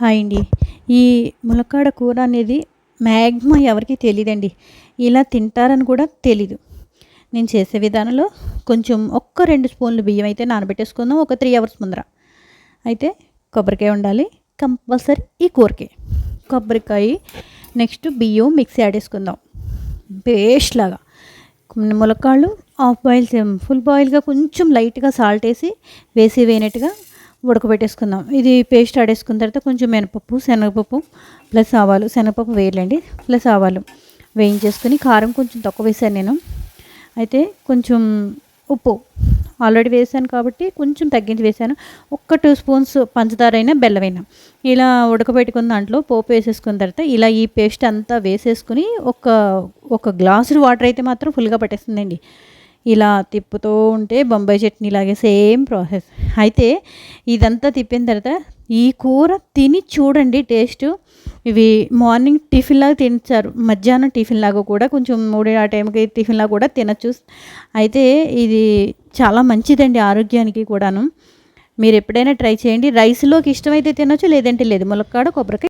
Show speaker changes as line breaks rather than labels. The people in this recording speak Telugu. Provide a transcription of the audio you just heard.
హాయ్ అండి ఈ ములక్కాడ కూర అనేది మ్యాక్సిమం ఎవరికి తెలియదండి ఇలా తింటారని కూడా తెలీదు. నేను చేసే విధానంలో కొంచెం ఒక్క రెండు స్పూన్లు బియ్యం అయితే నానబెట్టేసుకుందాం. ఒక త్రీ అవర్స్ ముందర. అయితే కొబ్బరికాయ ఉండాలి కంపల్సరీ ఈ కూరకి. కొబ్బరికాయ నెక్స్ట్ బియ్యం మిక్సీ ఆడేసుకుందాం పేస్ట్ లాగా. ములక్కాళ్ళు హాఫ్ బాయిల్ ఫుల్ బాయిల్గా కొంచెం లైట్గా సాల్ట్ వేసి వేసి వేయనట్టుగా ఉడకబెట్టేసుకుందాం. ఇది పేస్ట్ ఆడేసుకున్న తర్వాత కొంచెం మినపప్పు శనగపప్పు ప్లస్ ఆవాలు. శనగపప్పు వేయలేండి ప్లస్ ఆవాలు వేయించేసుకుని కారం కొంచెం తక్కువ వేసాను నేను. అయితే కొంచెం ఉప్పు ఆల్రెడీ వేసాను కాబట్టి కొంచెం తగ్గించి వేసాను ఒక్క టూ స్పూన్స్ పంచదార అయినా బెల్లమైనా ఇలా ఉడకబెట్టుకున్న దాంట్లో పోపు వేసేసుకున్న తర్వాత ఇలా ఈ పేస్ట్ అంతా వేసేసుకుని ఒక ఒక గ్లాసు వాటర్ అయితే మాత్రం ఫుల్గా పట్టేస్తుందండి. ఇలా తిప్పుతూ ఉంటే బొంబాయి చట్నీ లాగే సేమ్ ప్రాసెస్. అయితే ఇదంతా తిప్పిన తర్వాత ఈ కూర తిని చూడండి టేస్ట్. ఇవి మార్నింగ్ టిఫిన్ లాగా తినచ్చారు మధ్యాహ్నం టిఫిన్ లాగా కూడా కొంచెం మూడు ఆ టైంకి టిఫిన్ లాగా కూడా తినచ్చు. అయితే ఇది చాలా మంచిదండి ఆరోగ్యానికి కూడాను. మీరు ఎప్పుడైనా ట్రై చేయండి. రైస్లోకి ఇష్టమైతే తినొచ్చు లేదంటే లేదు. ములక్కాడ కొబ్బరికాయ